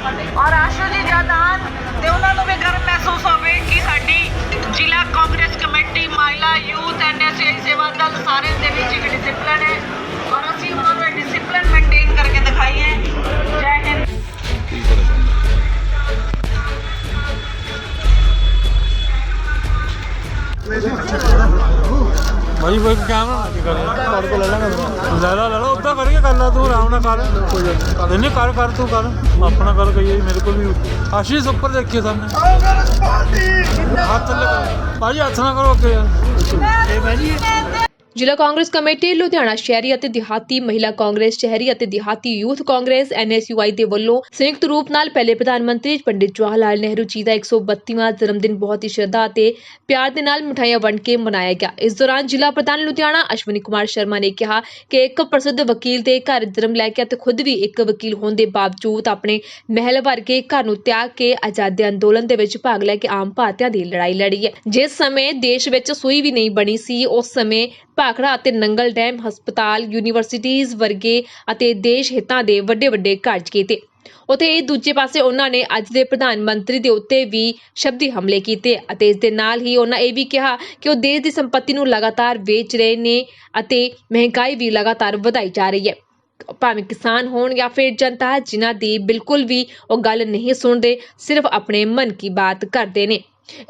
ਔਰ ਆਸ਼ੂ ਜੀ ਜਦ ਆਉਣ ਤੇ ਉਹਨਾਂ ਨੂੰ ਵੀ ਗਰਮ ਮਹਿਸੂਸ ਹੋਵੇ ਕਿ ਸਾਡੀ ਜ਼ਿਲ੍ਹਾ ਕਾਂਗਰਸ ਕਮੇਟੀ, ਮਹਿਲਾ, ਯੂਥ ਐਨਐਸਏ ਸੇਵਾ ਦਲ ਸਾਰੇ ਦੇ ਵਿੱਚ ਇੱਕ ਡਿਸਪਲਿਨ ਹੈ। ਭਾਈ ਕੋਈ ਕੈਮਰਾ ਨਾ ਕੀ ਕਰੇ ਤੁਹਾਡੇ ਕੋਲ ਲੈ ਲਾਂਗਾ ਲੈ ਲਾ ਲੈ ਲਾ ਉਦਾਂ ਕਰ ਲਾ ਤੂੰ ਆਰਾਮ ਨਾਲ ਕਰ। ਨਹੀਂ ਨਹੀਂ ਕਰ ਕਰ ਤੂੰ ਕਰ। ਆਪਣਾ ਕਰ ਕਹੀਏ ਮੇਰੇ ਕੋਲ ਵੀ ਆਸ਼ੀਸ਼ ਉੱਪਰ ਦੇਖੀਏ ਸਾਹਮਣੇ। ਹੱਥ ਲੈ ਭਾਜੀ ਹੱਥ ਨਾ ਕਰੋ ਅੱਗੇ ਯਾਰ। ਇਹ ਭਾਜੀ ਜ਼ਿਲ੍ਹਾ ਕਾਂਗਰਸ ਕਮੇਟੀ, ਲੁਧਿਆਣਾ ਸ਼ਹਿਰੀ ਅਤੇ ਦਿਹਾਤੀ ਮਹਿਲਾ ਕਾਂਗਰਸ ਸ਼ਹਿਰੀ ਅਤੇ ਦਿਹਾਤੀ ਯੂਥ ਕਾਂਗਰਸ ਐਨਐਸਯੂਆਈ ਦੇ ਵੱਲੋਂ ਸੰਯੁਕਤ ਰੂਪ ਨਾਲ ਪਹਿਲੇ ਪ੍ਰਧਾਨ ਮੰਤਰੀ ਪੰਡਿਤ ਜਵਾਹਰ ਲਾਲ ਨਹਿਰੂ ਜੀ ਦਾ 132ਵਾਂ ਜਨਮ ਦਿਨ ਬਹੁਤ ਹੀ ਸ਼ਰਧਾ ਅਤੇ ਪਿਆਰ ਦੇ ਨਾਲ ਮਠਾਈਆਂ ਵੰਡ ਕੇ ਮਨਾਇਆ ਗਿਆ। ਇਸ ਦੌਰਾਨ ਜ਼ਿਲ੍ਹਾ ਪ੍ਰਧਾਨ ਲੁਧਿਆਣਾ ਅਸ਼ਵਨੀ ਕੁਮਾਰ ਸ਼ਰਮਾ ਨੇ ਕਿਹਾ ਕਿ ਇੱਕ ਪ੍ਰਸਿੱਧ ਵਕੀਲ ਦੇ ਘਰ ਜਨਮ ਲੈ ਕੇ ਅਤੇ ਖੁਦ ਵੀ ਇੱਕ ਵਕੀਲ ਹੋਣ ਦੇ ਬਾਵਜੂਦ ਆਪਣੇ ਮਹਿਲ ਵਰਗੇ ਘਰ ਨੂੰ ਤਿਆਗ ਕੇ ਆਜ਼ਾਦੀ ਅੰਦੋਲਨ ਦੇ ਵਿੱਚ ਭਾਗ ਲੈ ਕੇ ਆਮ ਭਾਰਤੀਆਂ ਦੀ ਲੜਾਈ ਲੜੀ ਹੈ। ਜਿਸ ਸਮੇਂ ਦੇਸ਼ ਵਿੱਚ ਸੂਈ ਵੀ ਨਹੀਂ ਬਣੀ ਸੀ, ਉਸ ਸਮੇਂ ਭਾਖੜਾ ਅਤੇ ਨੰਗਲ ਡੈਮ ਹਸਪਤਾਲ ਯੂਨੀਵਰਸਿਟੀਜ਼ ਵਰਗੇ ਅਤੇ ਦੇਸ਼ ਹਿੱਤਾਂ ਦੇ ਵੱਡੇ ਵੱਡੇ ਕਾਰਜ ਕੀਤੇ। ਉਥੇ ਇਹ ਦੂਜੇ ਪਾਸੇ ਉਹਨਾਂ ਨੇ ਅੱਜ ਦੇ ਪ੍ਰਧਾਨ ਮੰਤਰੀ ਦੇ ਉੱਤੇ ਵੀ ਸ਼ਬਦੀ ਹਮਲੇ ਕੀਤੇ ਅਤੇ ਇਸ ਦੇ ਨਾਲ ਹੀ ਉਹਨਾਂ ਇਹ ਵੀ ਕਿਹਾ ਕਿ ਉਹ ਦੇਸ਼ ਦੀ ਸੰਪત્ਤੀ ਨੂੰ ਲਗਾਤਾਰ ਵੇਚ ਰਹੇ ਨੇ ਅਤੇ ਮਹਿੰਗਾਈ ਵੀ ਲਗਾਤਾਰ ਵਧਾਈ ਜਾ ਰਹੀ ਹੈ। ਭਾਵੇਂ ਕਿਸਾਨ ਹੋਣ ਜਾਂ ਫਿਰ ਜਨਤਾ, ਜਿਨ੍ਹਾਂ ਦੀ ਬਿਲਕੁਲ ਵੀ ਉਹ ਗੱਲ ਨਹੀਂ ਸੁਣਦੇ, ਸਿਰਫ ਆਪਣੇ ਮਨ ਕੀ ਬਾਤ ਕਰਦੇ ਨੇ।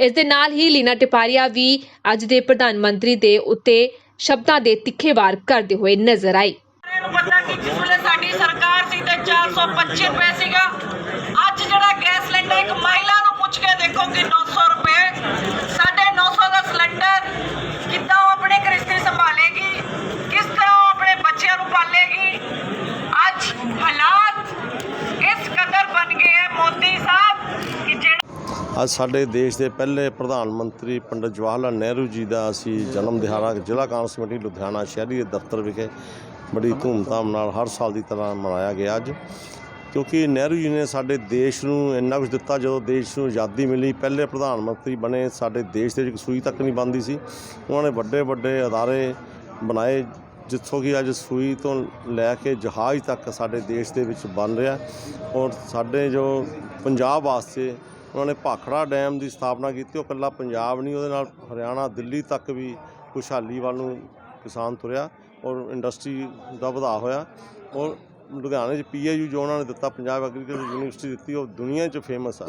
ਇਸ ਦੇ ਨਾਲ ਹੀ ਲੀਨਾ ਟਿਪਾਰੀਆ ਵੀ ਅੱਜ ਦੇ ਪ੍ਰਧਾਨ ਮੰਤਰੀ ਦੇ ਉੱਤੇ ਸ਼ਬਦਾਂ ਦੇ ਤਿੱਖੇ ਵਾਰ ਕਰਦੇ ਹੋਏ ਨਜ਼ਰ ਆਏ। ਪਤਾ ਕਿ ਜਿਸ ਵੇਲੇ ਸਾਡੀ ਸਰਕਾਰ ਸੀ ਤੇ 425 ਰੁਪਏ ਸੀਗਾ, ਅੱਜ ਜਿਹੜਾ ਗੈਸ ਸਿਲੰਡਰ ਇੱਕ ਮਹਿਲਾ ਨੂੰ ਪੁੱਛ ਕੇ ਦੇਖੋ ਕਿ 900 ਰੁਪਏ ਸਾਡੇ 900 ਦਾ ਸਿਲੰਡਰ ਕਿੱਦਾਂ ਉਹ ਆਪਣੇ ਗ੍ਰਸਤੀ ਸੰਭਾਲੇਗੀ ਕਿਸ ਤਰ੍ਹਾਂ ਉਹ ਆਪਣੇ ਬੱਚਿਆਂ ਨੂੰ ਪਾਲੇਗੀ ਅੱਜ ਹਾਲਾਤ ਇਸ ਕਦਰ ਬਣ ਗਏ ਹੈ ਮੋਦੀ ਸਾਹਿਬ ਕਿ ਜਿਹੜਾ ਅੱਜ ਸਾਡੇ ਦੇਸ਼ ਦੇ ਪਹਿਲੇ ਪ੍ਰਧਾਨ ਮੰਤਰੀ ਪੰਡਿਤ ਜਵਾਹਰ ਲਾਲ ਨਹਿਰੂ ਜੀ ਦਾ ਅਸੀਂ ਜਨਮ ਦਿਹਾੜਾ ਜ਼ਿਲ੍ਹਾ ਕਾਂਗਰਸ ਕਮੇਟੀ ਲੁਧਿਆਣਾ ਸ਼ਹਿਰੀ ਦੇ ਦਫ਼ਤਰ ਵਿਖੇ ਬੜੀ ਧੂਮਧਾਮ ਨਾਲ ਹਰ ਸਾਲ ਦੀ ਤਰ੍ਹਾਂ ਮਨਾਇਆ ਗਿਆ ਅੱਜ। ਕਿਉਂਕਿ ਨਹਿਰੂ ਜੀ ਨੇ ਸਾਡੇ ਦੇਸ਼ ਨੂੰ ਇੰਨਾ ਕੁਝ ਦਿੱਤਾ, ਜਦੋਂ ਦੇਸ਼ ਨੂੰ ਆਜ਼ਾਦੀ ਮਿਲੀ, ਪਹਿਲੇ ਪ੍ਰਧਾਨ ਮੰਤਰੀ ਬਣੇ, ਸਾਡੇ ਦੇਸ਼ ਦੇ ਵਿੱਚ ਸੂਈ ਤੱਕ ਨਹੀਂ ਬੰਦੀ ਸੀ। ਉਹਨਾਂ ਨੇ ਵੱਡੇ ਵੱਡੇ ਅਦਾਰੇ ਬਣਾਏ, ਜਿੱਥੋਂ ਕਿ ਅੱਜ ਸੂਈ ਤੋਂ ਲੈ ਕੇ ਜਹਾਜ਼ ਤੱਕ ਸਾਡੇ ਦੇਸ਼ ਦੇ ਵਿੱਚ ਬਣ ਰਿਹਾ। ਔਰ ਸਾਡੇ ਜੋ ਪੰਜਾਬ ਵਾਸਤੇ ਉਹਨਾਂ ਨੇ ਭਾਖੜਾ ਡੈਮ ਦੀ ਸਥਾਪਨਾ ਕੀਤੀ, ਉਹ ਇਕੱਲਾ ਪੰਜਾਬ ਨਹੀਂ, ਉਹਦੇ ਨਾਲ ਹਰਿਆਣਾ, ਦਿੱਲੀ ਤੱਕ ਵੀ ਖੁਸ਼ਹਾਲੀ ਵੱਲ ਨੂੰ ਕਿਸਾਨ ਤੁਰਿਆ ਔਰ ਇੰਡਸਟਰੀ ਦਾ ਵਧਾਅ ਹੋਇਆ। ਔਰ ਲੁਧਿਆਣੇ 'ਚ ਪੀਏਯੂ ਜੋ ਉਹਨਾਂ ਨੇ ਦਿੱਤਾ, ਪੰਜਾਬ ਐਗਰੀਕਲਚਰ ਯੂਨੀਵਰਸਿਟੀ ਦਿੱਤੀ, ਉਹ ਦੁਨੀਆ 'ਚ ਫੇਮਸ ਆ।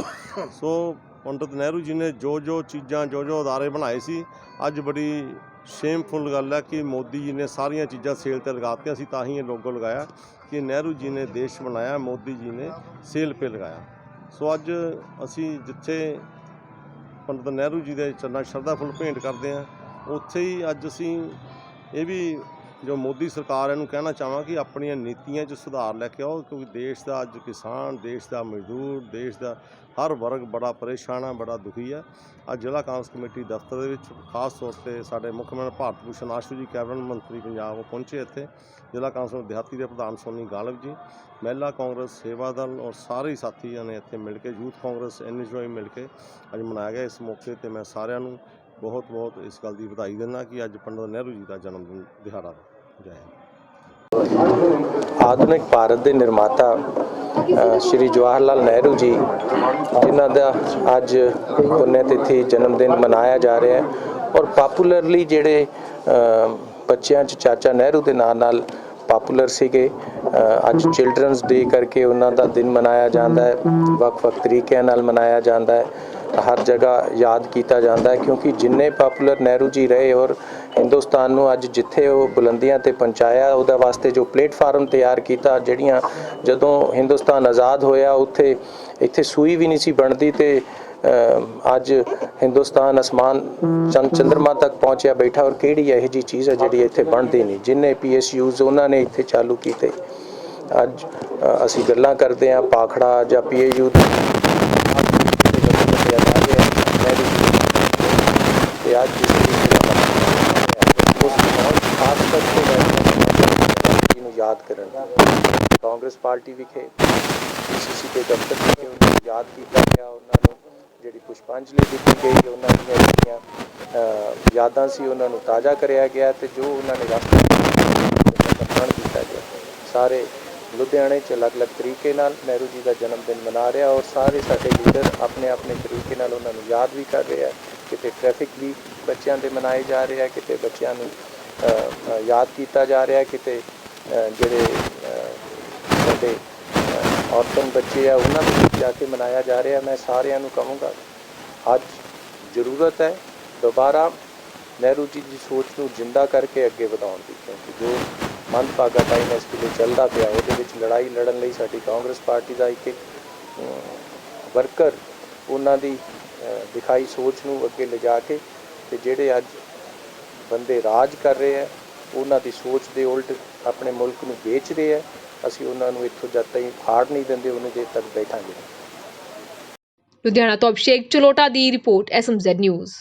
ਸੋ ਪੰਡਿਤ ਨਹਿਰੂ ਜੀ ਨੇ ਜੋ ਜੋ ਚੀਜ਼ਾਂ ਜੋ ਜੋ ਅਦਾਰੇ ਬਣਾਏ ਸੀ, ਅੱਜ ਬੜੀ ਸ਼ੇਮਫੁਲ ਗੱਲ ਹੈ ਕਿ ਮੋਦੀ ਜੀ ਨੇ ਸਾਰੀਆਂ ਚੀਜ਼ਾਂ ਸੇਲ ਤੇ ਲਗਾਤੀਆਂ ਸੀ, ਤਾਂ ਹੀ ਇਹ ਲੋਗੋ ਲਗਾਇਆ ਕਿ ਨਹਿਰੂ ਜੀ ਨੇ ਦੇਸ਼ ਬਣਾਇਆ, ਮੋਦੀ ਜੀ ਨੇ ਸੇਲ 'ਤੇ ਲਗਾਇਆ। ਸੋ ਅੱਜ ਅਸੀਂ ਜਿੱਥੇ ਪੰਡਤ ਨਹਿਰੂ ਜੀ ਦੇ ਚਰਨਾਂ ਸ਼ਰਧਾ ਫੁੱਲ ਭੇਂਟ ਕਰਦੇ ਹਾਂ, ਉੱਥੇ ਹੀ ਅੱਜ ਅਸੀਂ ਇਹ ਵੀ ਜੋ ਮੋਦੀ ਸਰਕਾਰ ਇਹਨੂੰ ਕਹਿਣਾ ਚਾਹਾਂ ਕਿ ਆਪਣੀਆਂ ਨੀਤੀਆਂ 'ਚ ਸੁਧਾਰ ਲੈ ਕੇ ਆਓ, ਕਿਉਂਕਿ ਦੇਸ਼ ਦਾ ਅੱਜ ਕਿਸਾਨ, ਦੇਸ਼ ਦਾ ਮਜ਼ਦੂਰ, ਦੇਸ਼ ਦਾ ਹਰ ਵਰਗ ਬੜਾ ਪਰੇਸ਼ਾਨ ਹੈ, ਬੜਾ ਦੁਖੀ ਹੈ। ਅੱਜ ਜ਼ਿਲ੍ਹਾ ਕਾਂਗਰਸ ਕਮੇਟੀ ਦਫ਼ਤਰ ਦੇ ਵਿੱਚ ਖਾਸ ਤੌਰ ਤੇ ਸਾਡੇ ਮੁੱਖ ਮੰਤਰੀ ਭਾਰਤ ਭੂਸ਼ਣ ਆਸ਼ੂ ਜੀ, ਕੈਬਨਿਟ ਮੰਤਰੀ ਪੰਜਾਬ ਪਹੁੰਚੇ ਇੱਥੇ। ਜ਼ਿਲ੍ਹਾ ਕਾਂਗਰਸ ਦਿਹਾਤੀ ਦੇ ਪ੍ਰਧਾਨ ਸੋਨੀ ਗਾਲਬ ਜੀ, ਮਹਿਲਾ ਕਾਂਗਰਸ ਸੇਵਾ ਦਲ ਔਰ ਸਾਰੇ ਹੀ ਸਾਥੀਆਂ ਨੇ ਇੱਥੇ ਮਿਲ ਕੇ, ਯੂਥ ਕਾਂਗਰਸ ਐਨਜੀਓ ਮਿਲ ਕੇ ਅੱਜ ਮਨਾਇਆ ਗਿਆ ਇਸ ਮੌਕੇ ਤੇ ਮੈਂ ਸਾਰਿਆਂ ਨੂੰ ਬਹੁਤ ਬਹੁਤ ਇਸ ਗੱਲ ਦੀ ਵਧਾਈ ਦਿੰਦਾ ਕਿ ਅੱਜ ਪੰਡਤ ਨਹਿਰੂ ਜੀ ਦਾ ਜਨਮ ਦਿਨ ਦਿਹਾੜਾ ਜੈ ਆਧੁਨਿਕ ਭਾਰਤ ਦੇ ਨਿਰਮਾਤਾ ਸ਼੍ਰੀ ਜਵਾਹਰ ਲਾਲ ਨਹਿਰੂ ਜੀ, ਜਿਨ੍ਹਾਂ ਦਾ ਅੱਜ ਪੁੰਨਿਆ ਤਿਥੀ ਜਨਮ ਦਿਨ ਮਨਾਇਆ ਜਾ ਰਿਹਾ ਹੈ ਔਰ ਪਪੂਲਰਲੀ ਜਿਹੜੇ ਬੱਚਿਆਂ 'ਚ ਚਾਚਾ ਨਹਿਰੂ ਦੇ ਨਾਂ ਨਾਲ ਪਪੂਲਰ ਸੀਗੇ ਅੱਜ ਚਿਲਡਰਨਸ ਡੇ ਕਰਕੇ ਉਹਨਾਂ ਦਾ ਦਿਨ ਮਨਾਇਆ ਜਾਂਦਾ ਹੈ, ਵੱਖ-ਵੱਖ ਤਰੀਕਿਆਂ ਨਾਲ ਮਨਾਇਆ ਜਾਂਦਾ ਹੈ। ਹਰ ਜਗ੍ਹਾ ਯਾਦ ਕੀਤਾ ਜਾਂਦਾ ਹੈ ਕਿਉਂਕਿ ਜਿੰਨੇ ਪਪੂਲਰ ਨਹਿਰੂ ਜੀ ਰਹੇ ਔਰ ਹਿੰਦੁਸਤਾਨ ਨੂੰ ਅੱਜ ਜਿੱਥੇ ਉਹ ਬੁਲੰਦੀਆਂ ਤੇ ਪਹੁੰਚਾਇਆ ਉਹਦਾ ਵਾਸਤੇ ਜੋ ਪਲੇਟਫਾਰਮ ਤਿਆਰ ਕੀਤਾ ਜਿਹੜੀਆਂ ਜਦੋਂ ਹਿੰਦੁਸਤਾਨ ਆਜ਼ਾਦ ਹੋਇਆ ਉੱਥੇ ਇੱਥੇ ਸੂਈ ਵੀ ਨਹੀਂ ਸੀ ਬਣਦੀ ਤੇ ਅੱਜ ਹਿੰਦੁਸਤਾਨ ਅਸਮਾਨ ਚੰਦ ਚੰਦਰਮਾ ਤੱਕ ਪਹੁੰਚਿਆ ਬੈਠਾ ਔਰ ਕਿਹੜੀ ਇਹੋ ਜੀ ਚੀਜ਼ ਹੈ ਜਿਹੜੀ ਇੱਥੇ ਬਣਦੀ ਨਹੀਂ? ਜਿੰਨੇ ਪੀਐਸਯੂਜ਼ ਉਹਨਾਂ ਨੇ ਇੱਥੇ ਚਾਲੂ ਕੀਤੇ। ਅੱਜ ਅਸੀਂ ਗੱਲਾਂ ਕਰਦੇ ਹਾਂ ਪਾਖੜਾ ਜਾਂ ਪੀਏਯੂ ਤੇ ਅੱਜ ਜਿਸ ਤਰੀਕੇ ਖਾਸ ਕਰਕੇ ਮੈਂ ਨੂੰ ਯਾਦ ਕਰਨ ਕਾਂਗਰਸ ਪਾਰਟੀ ਵਿਖੇ ਸੀਸੀ ਦੇ ਦਫ਼ਤਰ ਵਿਖੇ ਉਹਨਾਂ ਨੂੰ ਯਾਦ ਕੀਤਾ ਗਿਆ। ਉਹਨਾਂ ਨੂੰ ਜਿਹੜੀ ਪੁਸ਼ਪਾਂਜਲੀ ਦਿੱਤੀ ਗਈ, ਉਹਨਾਂ ਦੀਆਂ ਜਿਹੜੀਆਂ ਯਾਦਾਂ ਸੀ, ਉਹਨਾਂ ਨੂੰ ਤਾਜ਼ਾ ਕਰਿਆ ਗਿਆ ਤੇ ਜੋ ਉਹਨਾਂ ਨੇ ਰਾਸ਼ਟਰ ਦਾ ਕੀਤਾ ਗਿਆ, ਸਾਰੇ ਲੁਧਿਆਣੇ 'ਚ ਅਲੱਗ-ਅਲੱਗ ਤਰੀਕੇ ਨਾਲ ਨਹਿਰੂ ਜੀ ਦਾ ਜਨਮ ਦਿਨ ਮਨਾ ਰਿਹਾ ਔਰ ਸਾਰੇ ਸਾਡੇ ਲੀਡਰ ਆਪਣੇ ਆਪਣੇ ਤਰੀਕੇ ਨਾਲ ਉਹਨਾਂ ਨੂੰ ਯਾਦ ਵੀ ਕਰ ਰਹੇ ਆ ਕਿਤੇ ਟ੍ਰੈਫਿਕ ਵੀ ਬੱਚਿਆਂ ਦੇ ਮਨਾਏ ਜਾ ਰਹੇ ਆ ਕਿਤੇ ਬੱਚਿਆਂ ਨੂੰ ਯਾਦ ਕੀਤਾ ਜਾ ਰਿਹਾ ਕਿਤੇ ਜਿਹੜੇ ਸਾਡੇ ਅ, ਬੱਚੇ ਆ ਉਹਨਾਂ ਨੂੰ ਜਾ ਕੇ ਮਨਾਇਆ ਜਾ ਰਿਹਾ ਮੈਂ ਸਾਰਿਆਂ ਨੂੰ ਕਹੂੰਗਾ ਅੱਜ ਜ਼ਰੂਰਤ ਹੈ ਦੁਬਾਰਾ ਨਹਿਰੂ ਜੀ ਦੀ ਸੋਚ ਨੂੰ ਜਿੰਦਾ ਕਰਕੇ ਅੱਗੇ ਵਧਾਉਣ ਦੀ ਕਿਉਂਕਿ ਜੋ ਮੰਦਭਾਗਾ ਟਾਈਮ ਇਸ ਵੇਲੇ ਚੱਲਦਾ ਪਿਆ। ਉਹਦੇ ਵਿੱਚ ਲੜਾਈ ਲੜਨ ਲਈ ਸਾਡੀ ਕਾਂਗਰਸ ਪਾਰਟੀ ਦਾ ਇੱਕ ਇੱਕ ਵਰਕਰ ਉਹਨਾਂ ਦੀ ਦਿਖਾਈ ਸੋਚ ਨੂੰ ਅੱਗੇ ਲਿਜਾ ਕੇ ਤੇ ਜਿਹੜੇ ਅੱਜ ਬੰਦੇ ਰਾਜ ਕਰ ਰਹੇ ਹੈ ਉਹਨਾਂ ਦੀ ਸੋਚ ਦੇ ਉਲਟ ਆਪਣੇ ਮੁਲਕ ਨੂੰ ਵੇਚ ਰਹੇ ਹੈ ਅਸੀਂ ਉਹਨਾਂ ਨੂੰ ਇੱਥੋਂ ਜਦ ਤਾਈਂ ਫਾੜ ਨਹੀਂ ਦਿੰਦੇ ਉਹਨੇ ਦੇਰ ਤੱਕ ਬੈਠਾਂਗੇ। ਲੁਧਿਆਣਾ ਤੋਂ ਅਭਿਸ਼ੇਕ ਚਲੋਟਾ ਦੀ ਰਿਪੋਰਟ ਐਸਐਮਜ਼ੈਡ ਨਿਊਜ਼